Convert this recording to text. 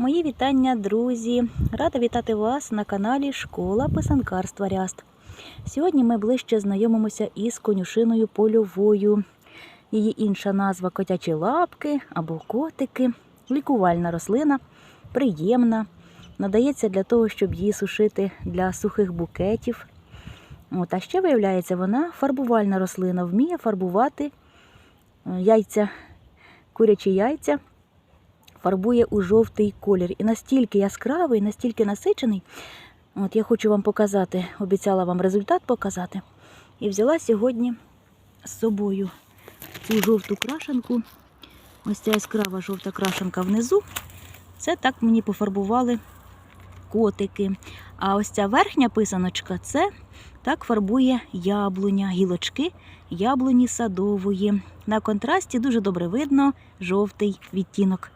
Мої вітання, друзі! Рада вітати вас на каналі Школа писанкарства Ряст. Сьогодні ми ближче знайомимося із конюшиною польовою. Її інша назва котячі лапки або котики. Лікувальна рослина, приємна. Надається для того, щоб її сушити для сухих букетів. От, а ще виявляється, вона фарбувальна рослина, вміє фарбувати е, яйця, курячі яйця фарбує у жовтий колір. І настільки яскравий, настільки насичений. От я хочу вам показати, обіцяла вам результат показати. І взяла сьогодні з собою цю жовту крашенку. Ось ця яскрава жовта крашенка внизу. Це так мені пофарбували котики. А ось ця верхня писаночка це так фарбує яблуня, гілочки яблуні садової. На контрасті дуже добре видно жовтий відтінок